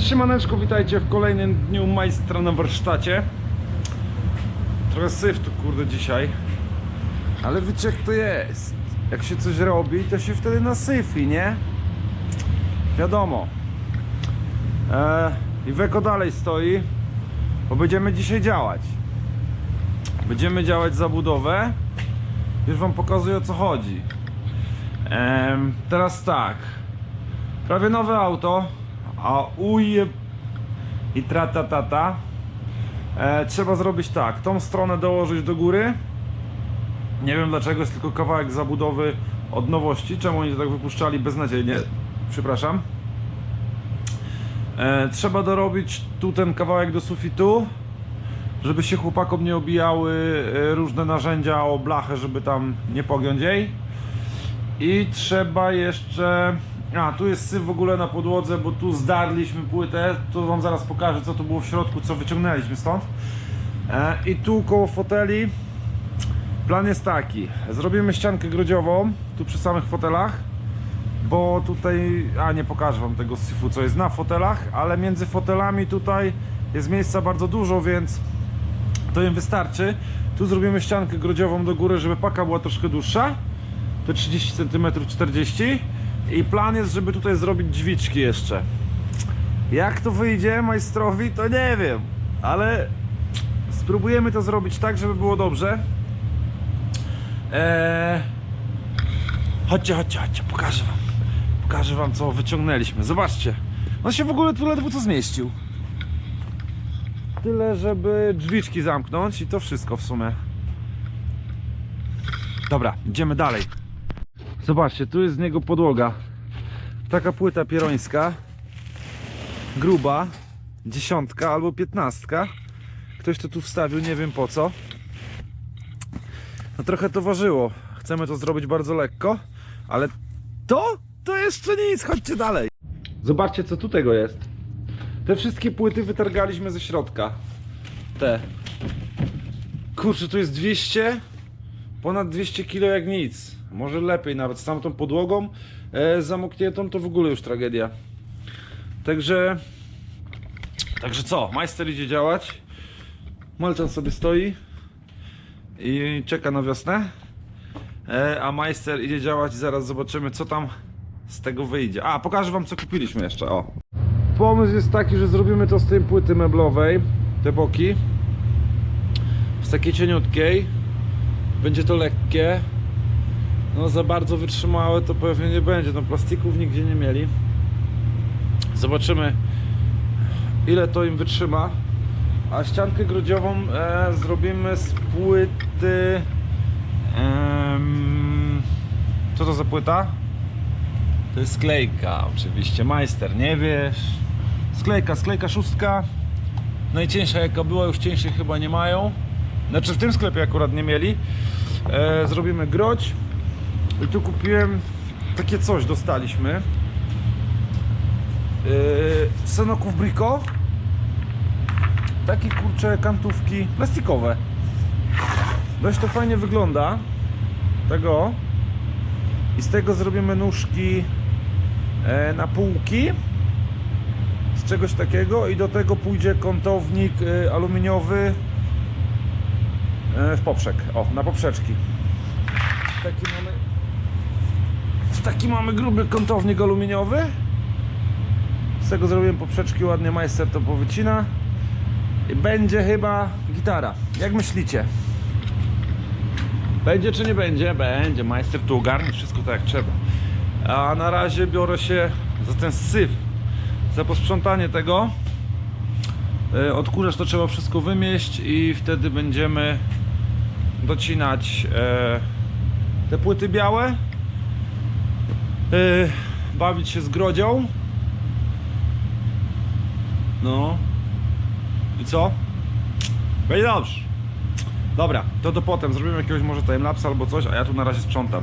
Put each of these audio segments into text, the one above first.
Siemaneczko, witajcie w kolejnym dniu majstra na warsztacie. Trochę syf tu kurde dzisiaj. Ale wiecie jak to jest. Jak się coś robi, to się wtedy nasyfi, nie? Wiadomo. E, I Weko dalej stoi Bo będziemy dzisiaj działać. Będziemy działać zabudowę Już wam pokazuję o co chodzi. Em, Teraz tak. Prawie nowe auto a uj i trata tata e, trzeba zrobić tak. Tą stronę dołożyć do góry. Nie wiem dlaczego jest tylko kawałek zabudowy od nowości. Czemu oni to tak wypuszczali beznadziejnie? Przepraszam. E, trzeba dorobić tu ten kawałek do sufitu żeby się chłopakom nie obijały e, różne narzędzia o blachę żeby tam nie pogiąć jej i trzeba jeszcze. A, tu jest syf w ogóle na podłodze, bo tu zdarliśmy płytę. To wam zaraz pokażę, co tu było w środku, co wyciągnęliśmy stąd. E, I tu koło foteli. Plan jest taki: zrobimy ściankę grodziową tu przy samych fotelach, bo tutaj. A, nie pokażę wam tego syfu, co jest na fotelach, ale między fotelami tutaj jest miejsca bardzo dużo, więc to im wystarczy. Tu zrobimy ściankę grodziową do góry, żeby paka była troszkę dłuższa te 30 cm 40 i plan jest, żeby tutaj zrobić drzwiczki jeszcze. Jak to wyjdzie majstrowi to nie wiem. Ale spróbujemy to zrobić tak, żeby było dobrze. Eee... chodźcie, chodźcie, chodźcie, pokażę wam. Pokażę wam co wyciągnęliśmy, zobaczcie. On się w ogóle tu ledwo co zmieścił. Tyle, żeby drzwiczki zamknąć i to wszystko w sumie. Dobra, idziemy dalej. Zobaczcie, tu jest z niego podłoga. Taka płyta pierońska. Gruba. Dziesiątka albo piętnastka. Ktoś to tu wstawił, nie wiem po co. No trochę to ważyło. Chcemy to zrobić bardzo lekko, ale to, to jeszcze nic. Chodźcie dalej. Zobaczcie, co tu tego jest. Te wszystkie płyty wytargaliśmy ze środka. Te. Kurczę, tu jest 200, ponad 200 kg jak nic. Może lepiej nawet z tamtą podłogą e, zamokniętą to w ogóle już tragedia. Także Także co? Majster idzie działać. Malczan sobie stoi i czeka na wiosnę. E, a majster idzie działać i zaraz zobaczymy co tam z tego wyjdzie. A, pokażę wam co kupiliśmy jeszcze. O. Pomysł jest taki, że zrobimy to z tej płyty meblowej, te boki. Z takiej cieniutkiej. Będzie to lekkie. No za bardzo wytrzymałe to pewnie nie będzie. No plastików nigdzie nie mieli. Zobaczymy ile to im wytrzyma. A ściankę grodziową e, zrobimy z płyty. co to za płyta? To jest sklejka, oczywiście. Majster, nie wiesz. Sklejka, sklejka szóstka. Najcieńsza jaka była, już cieńszej chyba nie mają. Znaczy w tym sklepie akurat nie mieli. E, zrobimy groć. I tu kupiłem takie coś, dostaliśmy. E, Senoków Brico. Takie kurcze kantówki plastikowe. Dość to fajnie wygląda. Tego. I z tego zrobimy nóżki e, na półki. Z czegoś takiego. I do tego pójdzie kątownik e, aluminiowy e, w poprzek. O, na poprzeczki. Taki. Taki mamy gruby kątownik aluminiowy. Z tego zrobiłem poprzeczki ładnie, majster to powycina. I będzie chyba gitara. Jak myślicie? Będzie czy nie będzie? Będzie. Majster tu ogarnie wszystko tak jak trzeba. A na razie biorę się za ten syf. Za posprzątanie tego. E, Odkurzacz to trzeba wszystko wymieść i wtedy będziemy docinać e, te płyty białe. E, bawić się z grodzią. No. I co? Będzie dobrze. Dobra, to do potem. Zrobimy jakiegoś może timelapse albo coś, a ja tu na razie sprzątam.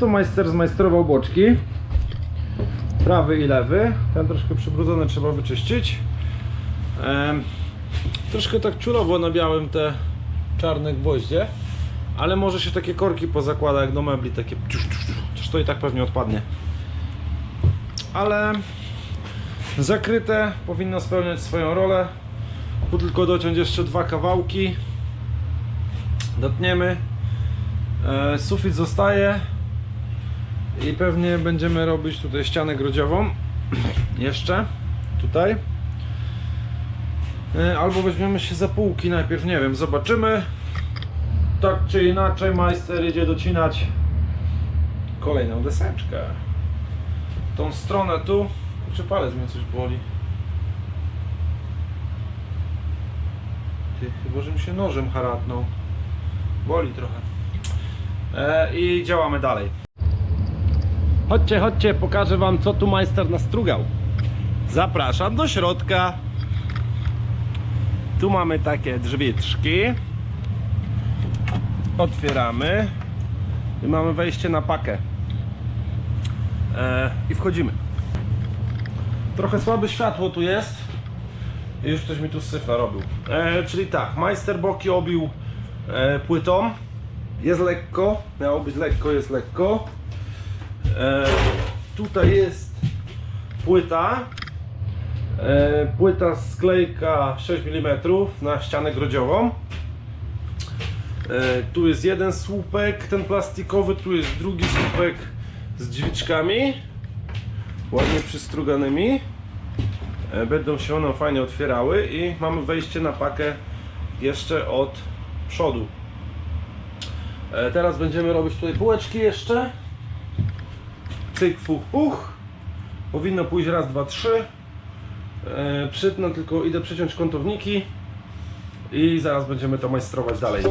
To majster zmajstrował boczki. Prawy i lewy. Ten troszkę przybrudzony trzeba wyczyścić. Em, troszkę tak czulowo na białym te czarne gwoździe. Ale może się takie korki pozakłada jak do mebli, takie. Chociaż to i tak pewnie odpadnie. Ale zakryte powinno spełniać swoją rolę. Tu tylko dociąć jeszcze dwa kawałki. Dotniemy. E, sufit zostaje. I pewnie będziemy robić tutaj ścianę grodziową. Jeszcze. Tutaj. E, albo weźmiemy się za półki najpierw, nie wiem, zobaczymy. Tak czy inaczej, majster idzie docinać kolejną deseczkę. Tą stronę tu. Kurczę, palec mnie coś boli. Ty, chyba, że mi się nożem haratnął. Boli trochę. E, I działamy dalej. Chodźcie, chodźcie, pokażę wam co tu majster nastrugał. Zapraszam do środka. Tu mamy takie drzwiczki. Otwieramy. I mamy wejście na pakę. E, I wchodzimy. Trochę słabe światło tu jest. I już ktoś mi tu syf narobił. E, czyli tak, majster boki obił e, płytą. Jest lekko, miało być lekko, jest lekko. E, tutaj jest płyta. E, płyta sklejka 6 mm na ścianę grodziową. E, tu jest jeden słupek, ten plastikowy, tu jest drugi słupek z drzwiczkami. Ładnie przystruganymi. E, Będą się one fajnie otwierały i mamy wejście na pakę jeszcze od przodu. Teraz będziemy robić tutaj półeczki jeszcze. Cyk, fuch, puch. Powinno pójść raz, dwa, trzy. E, Przytnę tylko, idę przeciąć kątowniki i zaraz będziemy to majstrować dalej.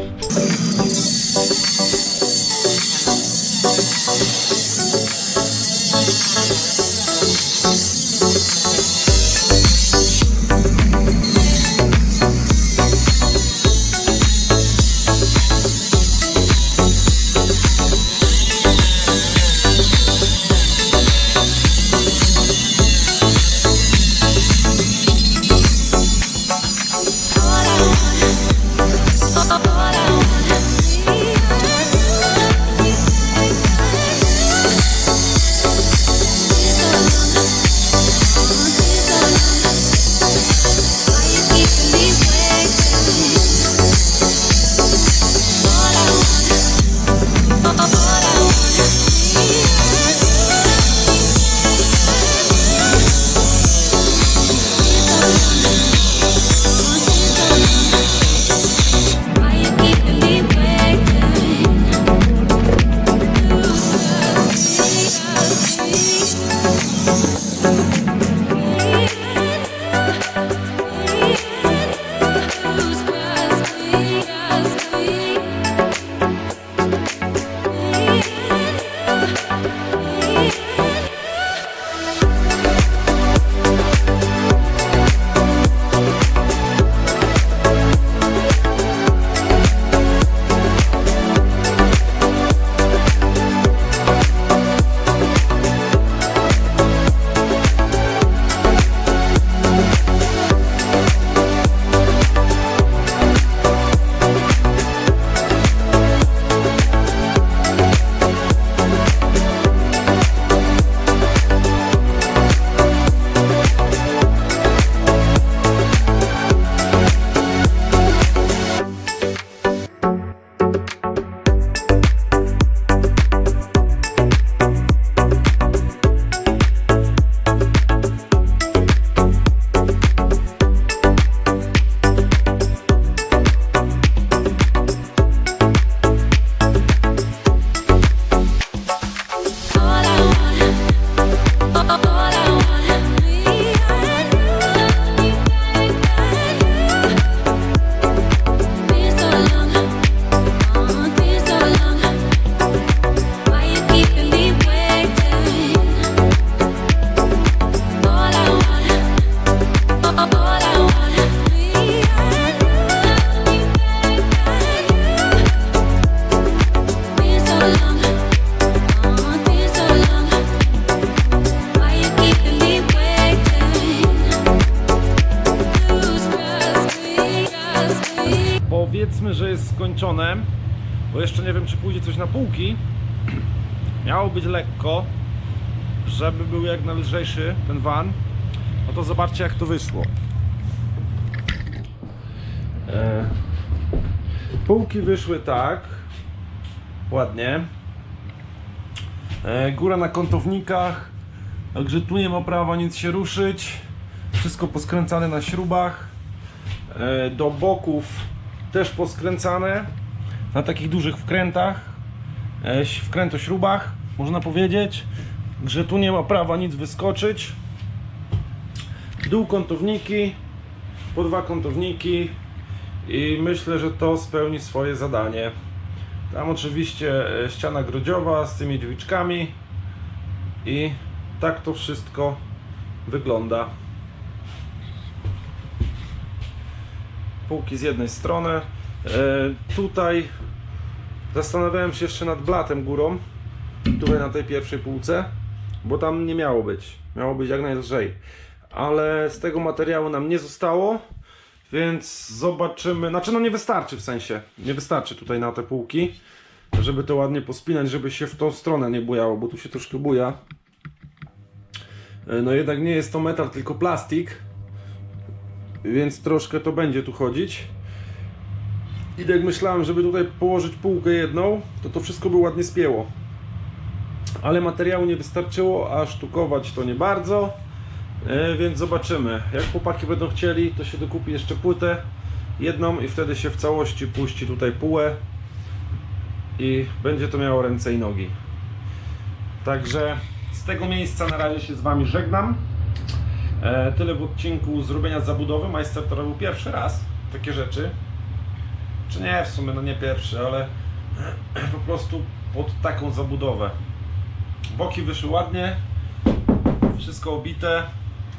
Skończone, bo jeszcze nie wiem czy pójdzie coś na półki. Miało być lekko, żeby był jak najlżejszy ten van. No to zobaczcie jak to wyszło. E, półki wyszły tak. Ładnie. E, góra na kątownikach. Także tu nie ma prawa nic się ruszyć. Wszystko poskręcane na śrubach. E, do boków też poskręcane. Na takich dużych wkrętach. E, wkrętośrubach, można powiedzieć. Że tu nie ma prawa nic wyskoczyć. Dół kątowniki. Po dwa kątowniki. I myślę, że to spełni swoje zadanie. Tam oczywiście e, ściana grodziowa z tymi drzwiczkami i tak to wszystko wygląda. Półki z jednej strony. E, tutaj zastanawiałem się jeszcze nad blatem górą, tutaj na tej pierwszej półce, bo tam nie miało być. Miało być jak najlżej. Ale z tego materiału nam nie zostało, więc zobaczymy. Znaczy, no nie wystarczy w sensie. Nie wystarczy tutaj na te półki, żeby to ładnie pospinać, żeby się w tą stronę nie bujało, bo tu się troszkę buja. E, No jednak nie jest to metal, tylko plastik, więc troszkę to będzie tu chodzić. I tak myślałem, żeby tutaj położyć półkę jedną, to to wszystko by ładnie spięło. Ale materiału nie wystarczyło, a sztukować to nie bardzo. E, Więc zobaczymy. Jak chłopaki będą chcieli, to się dokupi jeszcze płytę jedną i wtedy się w całości puści tutaj półę i będzie to miało ręce i nogi. Także z tego miejsca na razie się z Wami żegnam. E, tyle w odcinku zrobienia zabudowy. Majster to robił pierwszy raz takie rzeczy. Czy nie, w sumie no nie pierwszy, ale po prostu pod taką zabudowę. Boki wyszły ładnie, wszystko obite,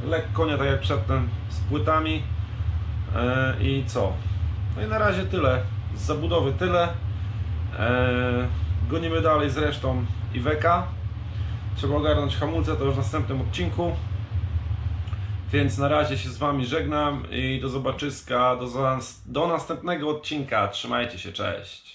lekko nie tak jak przedtem z płytami e, i co? No i na razie tyle, z zabudowy tyle. E, gonimy dalej z resztą Iweka. Trzeba ogarnąć hamulce, to już w następnym odcinku. Więc na razie się z Wami żegnam i do zobaczyska, do, do następnego odcinka. Trzymajcie się, cześć.